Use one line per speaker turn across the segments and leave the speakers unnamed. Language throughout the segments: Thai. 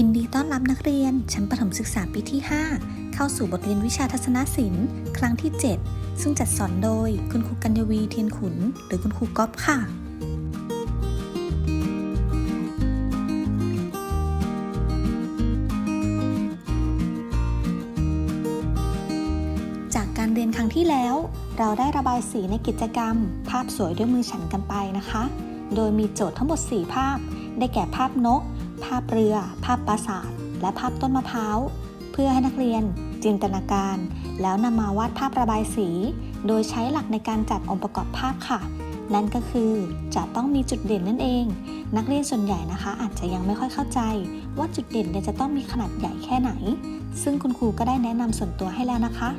ยินดีต้อนรับนักเรียน ชั้นประถมศึกษาปีที่ 5 เข้าสู่บทเรียนวิชาทัศนศิลป์ ครั้งที่ 7 ซึ่งจัดสอนโดยคุณครูกัญญวีเทียนขุน หรือคุณครูก๊อฟค่ะ จากการเรียนครั้งที่แล้ว เราได้ระบายสีในกิจกรรม ภาพสวยด้วยมือฉันกันไปนะคะ โดยมีโจทย์ทั้งหมด 4 ภาพ ได้แก่ภาพนก ภาพเรือ ภาพปราสาท และภาพต้นมะพร้าว เพื่อให้นักเรียน จินตนาการ แล้วนำมาวาดภาพระบายสี โดยใช้หลักในการจัดองค์ประกอบภาพค่ะ นั่นก็คือจะต้องมีจุดเด่นนั่นเอง นักเรียนส่วนใหญ่นะคะ อาจจะยังไม่ค่อยเข้าใจ ว่าจุดเด่นเนี่ยจะต้องมีขนาดใหญ่แค่ไหน ซึ่งคุณครูก็ได้แนะนำส่วนตัวให้แล้วนะคะ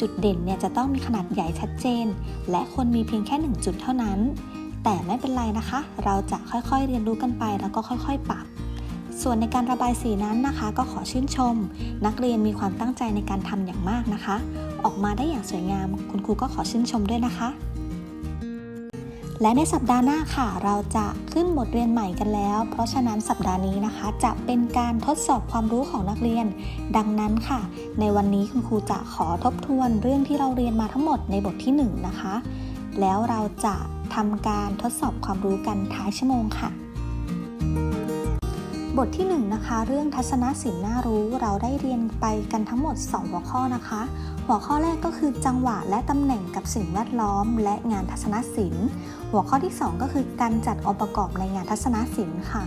จุดเด่นเนี่ยจะต้องมีขนาดใหญ่ชัดเจน และควรมีเพียงแค่หนึ่งจุดเท่านั้น แต่ไม่เป็นไรนะคะ เราจะค่อยๆเรียนรู้กันไปแล้วก็ค่อยๆ ปรับ ส่วนในการระบายสีนั้นนะคะ ก็ขอชื่นชม นักเรียนมีความตั้งใจในการทำอย่างมากนะคะ ออกมาได้อย่างสวยงาม คุณครูก็ขอชื่นชมด้วยนะคะ และในสัปดาห์หน้าค่ะ เราจะขึ้นบทเรียนใหม่กันแล้ว เพราะฉะนั้นสัปดาห์นี้นะคะ จะเป็นการทดสอบความรู้ของนักเรียน ดังนั้นค่ะ ในวันนี้คุณครูจะขอทบทวนเรื่องที่เราเรียนมาทั้งหมดในบทที่ 1 นะคะ แล้วเราจะทำการทดสอบความรู้กันท้ายชั่วโมงค่ะ บทที่1นะคะ เรื่องทัศนศิลป์น่ารู้เราได้เรียนไปกันทั้งหมด 2 หัวข้อนะคะ หัวข้อแรกก็คือจังหวะและตำแหน่งกับสิ่งแวดล้อม และงานทัศนศิลป์ หัวข้อที่ 2 ก็คือการจัดองค์ประกอบในงานทัศนศิลป์ค่ะ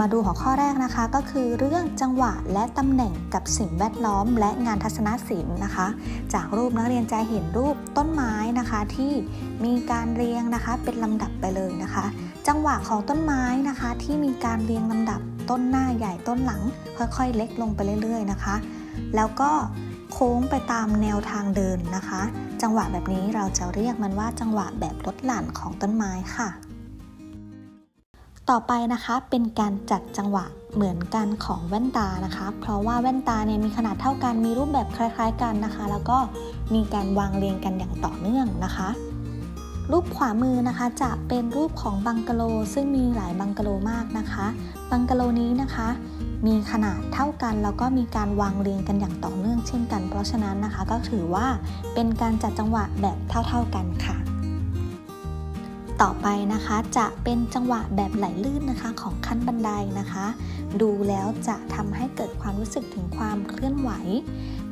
มาดูหัวข้อแรกนะคะก็คือเรื่องจังหวะและตำแหน่งกับสิ่งแวดล้อม และงานทัศนศิลป์นะคะ จากรูปนักเรียนจะเห็นรูปต้นไม้นะคะที่มีการเรียงนะคะเป็นลำดับไปเลยนะคะ จังหวะของต้นไม้นะคะ ที่มีการเรียงลำดับต้นหน้าใหญ่ต้นหลัง ค่อยๆ เล็กลงไปเรื่อย ๆ นะคะ แล้วก็โค้งไปตามแนวทางเดินนะคะ จังหวะแบบนี้เราจะเรียกมันว่าจังหวะแบบลดหลั่นของต้นไม้ค่ะ ต่อไปนะคะเป็นการจัดจังหวะเหมือนกันของแว่นตานะคะ เพราะว่าแว่นตาเนี่ยมีขนาดเท่ากันมีรูปแบบคล้าย ๆ กันนะคะ แล้วก็มีการวางเรียงกันอย่างต่อเนื่องนะคะ รูปขวามือนะคะจะเป็นรูปของบังกะโล ซึ่งมีหลายบังกะโลมากนะคะ บังกะโลนี้นะคะ มีขนาดเท่ากันแล้วก็มีการวางเรียงกันอย่างต่อเนื่องเช่นกัน เพราะฉะนั้นนะคะก็ถือว่าเป็นการจัดจังหวะแบบเท่า ๆกันค่ะ ต่อไปนะคะจะเป็นจังหวะแบบไหลลื่นนะคะของขั้นบันไดนะคะ ดูแล้วจะทำให้เกิดความรู้สึกถึงความเคลื่อนไหว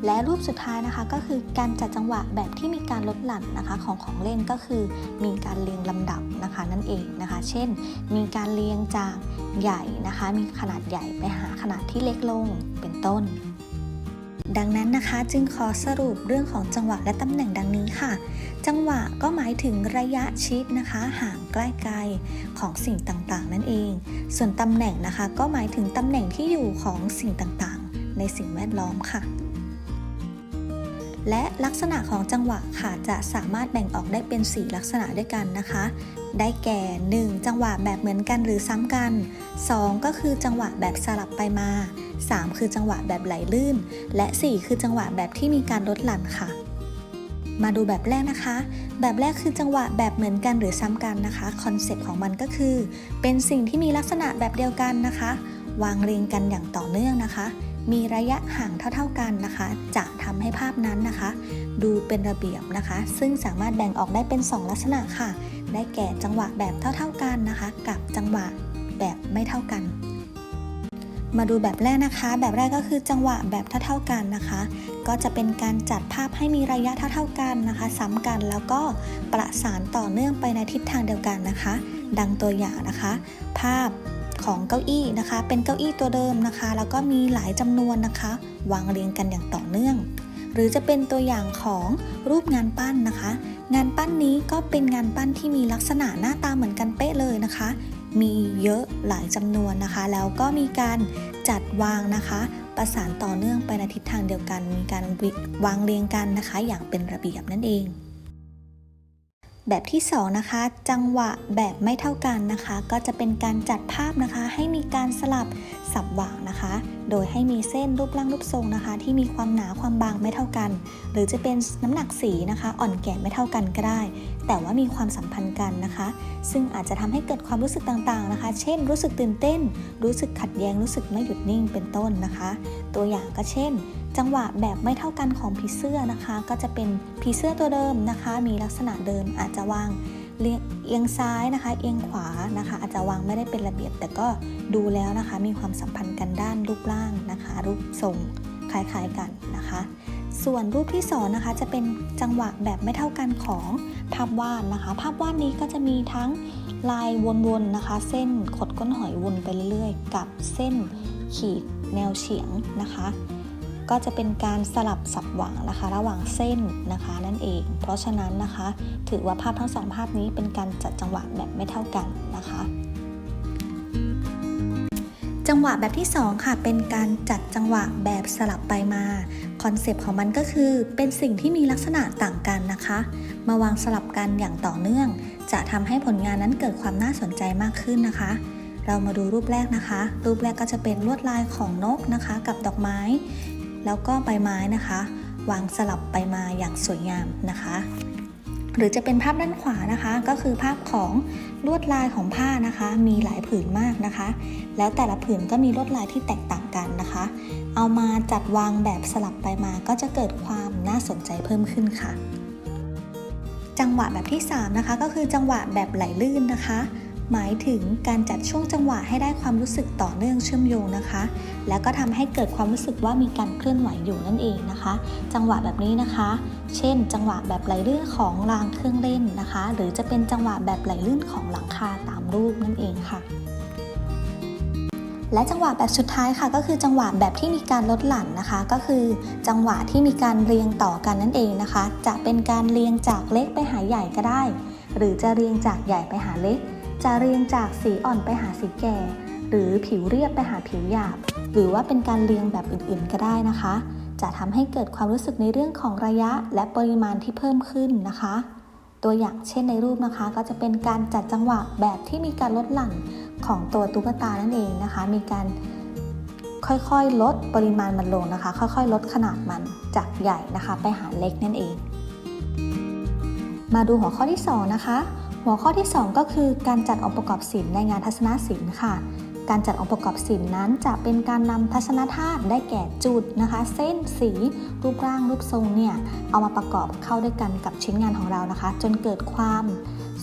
และรูปสุดท้ายนะคะก็คือการจัดจังหวะแบบที่มีการลดหลั่นนะคะของของเล่นก็คือมีการเรียงลำดับนะคะนั่นเองนะคะ เช่น มีการเรียงจากใหญ่นะคะ มีขนาดใหญ่ไปหาขนาดที่เล็กลงเป็นต้น ดังนั้นนะคะ จึงขอสรุปเรื่องของจังหวะและตำแหน่งดังนี้ค่ะ จังหวะก็หมายถึงระยะชิดนะคะ ห่างใกล้ไกลของสิ่งต่างๆ นั่นเอง ส่วนตำแหน่งนะคะ ก็หมายถึงตำแหน่งที่อยู่ของสิ่งต่างๆ ในสิ่งแวดล้อมค่ะ และลักษณะของจังหวะค่ะจะสามารถแบ่งออกได้เป็น 4 ลักษณะด้วยกันนะคะ ได้แก่ 1. จังหวะแบบเหมือนกันหรือซ้ำกัน 2. ก็คือจังหวะแบบสลับไปมา 3. คือจังหวะแบบไหลลื่น และ 4 คือจังหวะแบบที่มีการลดหลั่นค่ะ มาดูแบบแรกนะคะ แบบแรกคือจังหวะแบบเหมือนกันหรือซ้ำกันนะคะคอนเซ็ปต์ของมันก็คือ เป็นสิ่งที่มีลักษณะแบบเดียวกันนะคะ วางเรียงกันอย่างต่อเนื่องนะคะ มีระยะห่างเท่า ๆกันนะคะ จะทำให้ภาพนั้นนะคะ ดูเป็นระเบียบนะคะ ซึ่งสามารถแบ่งออกได้เป็น 2 ลักษณะค่ะ ได้แก่จังหวะแบบเท่า ๆกันนะคะ กับจังหวะแบบไม่เท่ากัน มาดูแบบแรกนะคะ แบบแรกก็คือจังหวะแบบเท่า ๆกันนะคะ ก็จะเป็นการจัดภาพให้มีระยะเท่า ๆกันนะคะ ซ้ำกันแล้วก็ประสานต่อเนื่องไปในทิศทางเดียวกันนะคะ ดังตัวอย่างนะคะ ภาพ ของเก้าอี้นะคะ เป็นเก้าอี้ตัวเดิมนะคะ แล้วก็มีหลายจำนวนนะคะ วางเรียงกันอย่างต่อเนื่อง หรือจะเป็นตัวอย่างของรูปงานปั้นนะคะ งานปั้นนี้ก็เป็นงานปั้นที่มีลักษณะหน้าตาเหมือนกันเป๊ะเลยนะคะ มีเยอะหลายจำนวนนะคะ แล้วก็มีการจัดวางนะคะ ประสานต่อเนื่องไปในทิศทางเดียวกัน มีการวางเรียงกันนะคะ อย่างเป็นระเบียบนั่นเอง แบบที่สองนะคะ จังหวะแบบไม่เท่ากันนะคะ ก็จะเป็นการจัดภาพนะคะ ให้มีการสลับสับหว่างนะคะ โดยให้มีเส้นรูปร่างรูปทรงนะคะ ที่มีความหนาความบางไม่เท่ากัน หรือจะเป็นน้ำหนักสีนะคะ อ่อนแก่ไม่เท่ากันก็ได้ แต่ว่ามีความสัมพันธ์กันนะคะ ซึ่งอาจจะทำให้เกิดความรู้สึกต่างๆนะคะ เช่น รู้สึกตื่นเต้น รู้สึกขัดแย้งรู้สึกไม่หยุดนิ่งเป็นต้นนะคะ ตัวอย่างก็เช่น จังหวะแบบไม่เท่ากันของผีเสื้อนะคะ ก็จะเป็นผีเสื้อตัวเดิมนะคะ มีลักษณะเดิมอาจจะวางเอียงซ้ายนะคะ เอียงขวานะคะ อาจจะวางไม่ได้เป็นระเบียบ แต่ก็ดูแล้วนะคะ มีความสัมพันธ์กันด้านรูปร่างนะคะ รูปทรงคล้ายๆกันนะคะ ส่วนรูปที่สองนะคะจะเป็นจังหวะแบบไม่เท่ากันของภาพวาดนะคะ ภาพวาดนี้ก็จะมีทั้งลายวนๆนะคะ เส้นขดก้นหอยวนไปเรื่อยๆ กับเส้นขีดแนวเฉียงนะคะ ก็จะเป็นการสลับสับหว่างนะคะ ระหว่างเส้นนะคะนั่นเอง เพราะฉะนั้นนะคะ ถือว่าภาพทั้งสองภาพนี้เป็นการจัดจังหวะแบบไม่เท่ากันนะคะ จังหวะแบบที่ 2 ค่ะ เป็นการจัดจังหวะแบบสลับไปมาคอนเซปต์ของมันก็คือเป็นสิ่งที่มีลักษณะต่างกันนะคะ มาวางสลับกันอย่างต่อเนื่อง จะทำให้ผลงานนั้นเกิดความน่าสนใจมากขึ้นนะคะเรามาดูรูปแรกนะคะ รูปแรกก็จะเป็นลวดลายของนกนะคะ กับดอกไม้ แล้วก็ใบไม้นะคะ วางสลับไปมาอย่างสวยงามนะคะ หรือจะเป็นภาพด้านขวานะคะ ก็คือภาพของลวดลายของผ้านะคะ มีหลายผืนมากนะคะ แล้วแต่ละผืนก็มีลวดลายที่แตกต่างกันนะคะ เอามาจัดวางแบบสลับไปมาก็จะเกิดความน่าสนใจเพิ่มขึ้นค่ะ จังหวะแบบที่ 3 นะคะ ก็คือจังหวะแบบไหลลื่นนะคะ หมายถึงการจัดช่วงจังหวะให้ได้ความรู้สึกต่อเนื่องเชื่อมโยงนะคะ แล้วก็ทำให้เกิดความรู้สึกว่ามีการเคลื่อนไหวอยู่นั่นเองนะคะ จังหวะแบบนี้นะคะ เช่น จังหวะแบบไหลลื่นของรางเครื่องเล่นนะคะ หรือจะเป็นจังหวะแบบไหลลื่นของหลังคาตามรูปนั่นเองค่ะและจังหวะแบบสุดท้ายค่ะ ก็คือจังหวะแบบที่มีการลดหลั่นนะคะ ก็คือจังหวะที่มีการเรียงต่อกันนั่นเองนะคะ จะเป็นการเรียงจากเล็กไปหาใหญ่ก็ได้ หรือจะเรียงจากใหญ่ไปหาเล็ก จะเรียงจากสีอ่อนไปหาสีแก่ หรือผิวเรียบไปหาผิวหยาบ หรือว่าเป็นการเรียงแบบอื่นๆก็ได้นะคะ จะทำให้เกิดความรู้สึกในเรื่องของระยะและปริมาณที่เพิ่มขึ้นนะคะ ตัวอย่างเช่นในรูปนะคะ ก็จะเป็นการจัดจังหวะแบบที่มีการลดหลั่นของตัวตุ๊กตานั่นเองนะคะ มีการค่อยๆ ลดปริมาณมันลงนะคะ ค่อยๆ ลดขนาดมันจากใหญ่นะคะ ไปหาเล็กนั่นเอง มาดูหัวข้อที่ 2 นะคะ หัวข้อที่ 2 ก็คือการจัดองค์ประกอบศิลป์ในงานทัศนศิลป์ค่ะ การจัดองค์ประกอบศิลป์นั้นจะเป็นการนำทัศนธาตุได้แก่จุดนะคะ เส้นสีรูปร่างรูปทรงเนี่ยเอามาประกอบเข้าด้วยกันกับชิ้นงานของเรานะคะ จนเกิดความ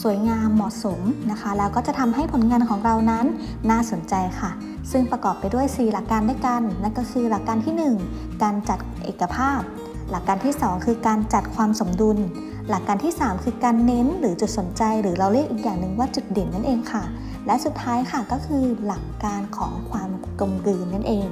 สวยงามเหมาะสมนะคะ แล้วก็จะทำให้ผลงานของเรานั้นน่าสนใจค่ะ ซึ่งประกอบไปด้วย 4 หลักการด้วยกันนั่นก็คือหลักการที่ 1 การจัดเอกภาพ หลักการที่ 2 คือการจัดความสมดุล หลักการที่ 3 คือการเน้นหรือจุดสนใจ หรือเราเรียกอีกอย่างหนึ่งว่าจุดเด่นนั่นเองค่ะ และสุดท้ายค่ะก็คือหลักการของความกลมกลืนนั่นเอง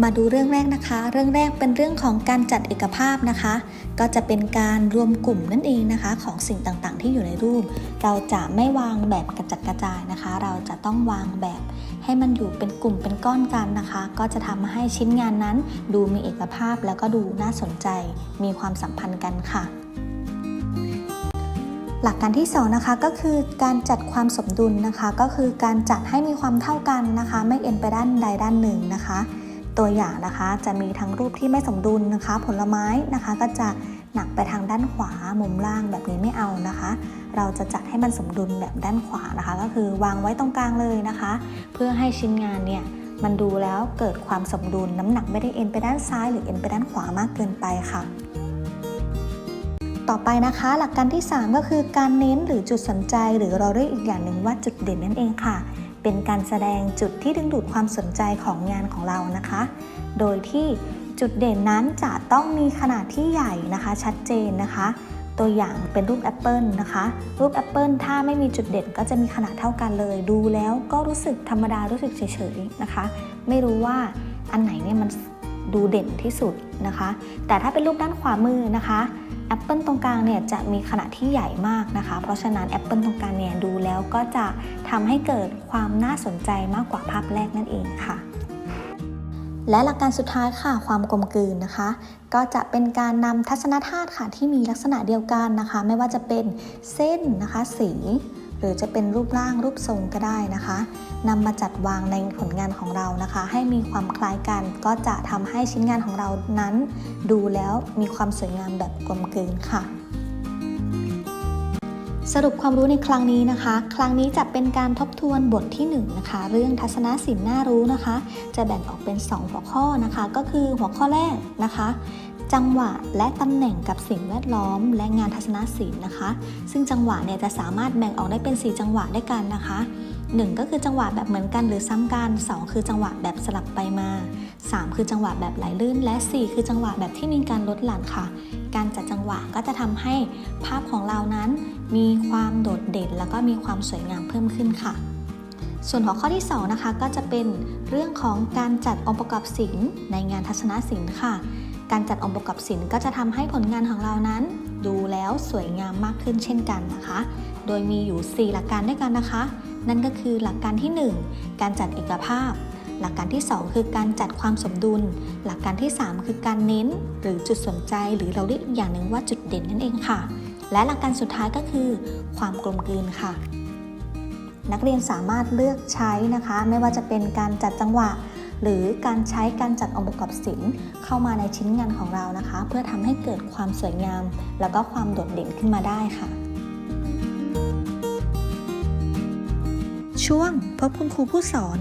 มาดูเรื่องแรกนะคะ เรื่องแรกเป็นเรื่องของการจัดเอกภาพนะคะ ก็จะเป็นการรวมกลุ่มนั่นเองนะคะ ของสิ่งต่างๆ ที่อยู่ในรูป เราจะไม่วางแบบกระจัดกระจายนะคะ เราจะต้องวางแบบ ให้มันอยู่เป็นกลุ่มเป็นก้อนกันนะคะ ก็จะทำให้ชิ้นงานนั้น ดูมีเอกภาพแล้วก็ดูน่าสนใจ มีความสัมพันธ์กันค่ะหลักการที่2นะคะก็คือการจัดความสมดุลนะคะ ก็คือการจัดให้มีความเท่ากันนะคะ ไม่เอ็นไปด้านใดด้านหนึ่งนะคะ ตัวอย่างนะคะจะมีทั้งรูปที่ไม่สมดุลนะคะ ผลไม้นะคะก็จะหนักไปทางด้านขวามุมล่างแบบนี้ไม่เอานะคะ เราจะจัดให้มันสมดุลแบบด้านขวานะคะ ก็คือวางไว้ตรงกลางเลยนะคะ เพื่อให้ชิ้นงานเนี่ยมันดูแล้วเกิดความสมดุลน้ำหนักไม่ได้เอ็นไปด้านซ้าย หรือเอ็นไปด้านขวามากเกินไปค่ะต่อไปนะคะ หลักการที่ 3 ก็คือการเน้นหรือจุดสนใจ หรือเราเรียกอีกอย่างหนึ่งว่าจุดเด่นนั่นเองค่ะ เป็นการแสดงจุดที่ดึงดูดความสนใจของงานของเรานะคะ โดยที่จุดเด่นนั้นจะต้องมีขนาดที่ใหญ่นะคะ ชัดเจนนะคะ ตัวอย่างเป็นรูปแอปเปิลนะคะ รูปแอปเปิลถ้าไม่มีจุดเด่นก็จะมีขนาดเท่ากันเลย ดูแล้วก็รู้สึกธรรมดารู้สึกเฉยๆนะคะ ไม่รู้ว่าอันไหนเนี่ยมันดูเด่นที่สุดนะคะ แต่ถ้าเป็นรูปด้านขวามือนะคะ แอปเปิลตรงกลางเนี่ยจะมีขนาดที่ใหญ่มากนะคะ เพราะฉะนั้นแอปเปิลตรงกลางเนี่ยดูแล้วก็จะทำให้เกิดความน่าสนใจมากกว่าภาพแรกนั่นเองค่ะ และหลักการสุดท้ายค่ะ ความกลมกลืนนะคะ ก็จะเป็นการนำทัศนธาตุค่ะที่มีลักษณะเดียวกันนะคะ ไม่ว่าจะเป็นเส้นนะคะ สี หรือจะเป็นรูปร่างรูปทรงก็ได้นะคะนำมาจัดวางในผลงานของเรานะคะ ให้มีความคล้ายกันก็จะทำให้ชิ้นงานของเรานั้น ดูแล้วมีความสวยงามแบบกลมกลืนค่ะสรุปความรู้ในครั้งนี้นะคะ ครั้งนี้จะเป็นการทบทวนบทที่1นงนะคะ เรื่องทัศนศิลป์น่ารู้นะคะ จะแบ่งออกเป็น 2 หัวข้อนะคะ ก็คือหัวข้อแรกนะคะ จังหวะและตำแหน่งกับสิ่งแวดล้อม และงานทัศนศิลป์นะคะ ซึ่งจังหวะเนี่ยจะสามารถแบ่งออกได้เป็น 4 จังหวะด้วยกันนะคะ 1 ก็คือจังหวะแบบเหมือนกันหรือซ้ำกัน 2 คือจังหวะแบบสลับไปมา 3 คือจังหวะแบบไหลลื่น และ 4 คือจังหวะแบบที่มีการลดหลั่นค่ะ การจัดจังหวะก็จะทำให้ภาพของเรานั้น มีความโดดเด่น แล้วก็มีความสวยงามเพิ่มขึ้นค่ะ ส่วนหัวข้อที่2นะคะก็จะเป็นเรื่องของการจัดองค์ประกอบศิลป์ในงานทัศนศิลป์ค่ะ การจัดองค์ประกอบศิลป์ก็จะทำให้ผลงานของเรานั้น ดูแล้วสวยงามมากขึ้นเช่นกันนะคะ โดยมีอยู่ 4 หลักการด้วยกันนะคะ นั่นก็คือหลักการที่ 1 การจัดเอกภาพ หลักการที่ 2 คือการจัดความสมดุล หลักการที่ 3 คือการเน้น หรือจุดสนใจหรือเราเรียกอีกอย่างหนึ่งว่าจุดเด่นนั่นเองค่ะ และหลักการสุดท้ายก็คือ ความกลมกลืนค่ะ นักเรียนสามารถเลือกใช้นะคะ ไม่ว่าจะเป็นการจัดจังหวะ หรือการใช้การจัดองค์ประกอบศิลป์เข้ามาในชิ้นงานของเรานะคะ เพื่อทำให้เกิดความสวยงาม แล้วก็ความโดดเด่นขึ้นมาได้ค่ะ ช่วงพบคุณครูผู้สอน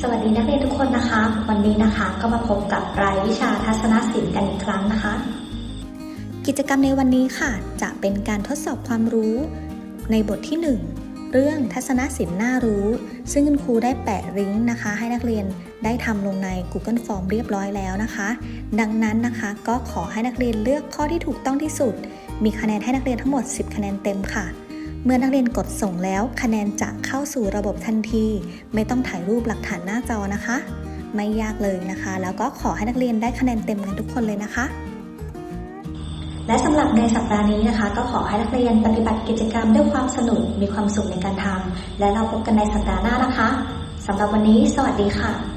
สวัสดีนักเรียนทุกคนนะคะ วันนี้นะคะก็มาพบกับรายวิชาทัศนศิลป์กันอีกครั้งนะคะ
กิจกรรมในวันนี้ค่ะ จะเป็นการทดสอบความรู้ในบทที่ 1 เรื่องทัศนศิลป์น่ารู้ ซึ่งคุณครูได้แปะลิงก์นะคะ ให้นักเรียนได้ทำลงใน Google Form เรียบร้อยแล้วนะคะ ดังนั้นนะคะก็ขอให้นักเรียนเลือกข้อที่ถูกต้องที่สุด มีคะแนนให้นักเรียนทั้งหมด 10 คะแนนเต็มค่ะเมื่อนักเรียนกดส่งแล้วคะแนนจะเข้าสู่ระบบทันที ไม่ต้องถ่ายรูปหลักฐานหน้าจอนะคะ ไม่ยากเลยนะคะ แล้วก็ขอให้นักเรียนได้คะแนนเต็มกันทุกคนเลยนะคะ
และสำหรับในสัปดาห์นี้นะคะ ก็ขอให้นักเรียนปฏิบัติกิจกรรมด้วยความสนุกมีความสุขในการทำและเราพบกันในสัปดาห์หน้านะคะสำหรับวันนี้ สวัสดีค่ะ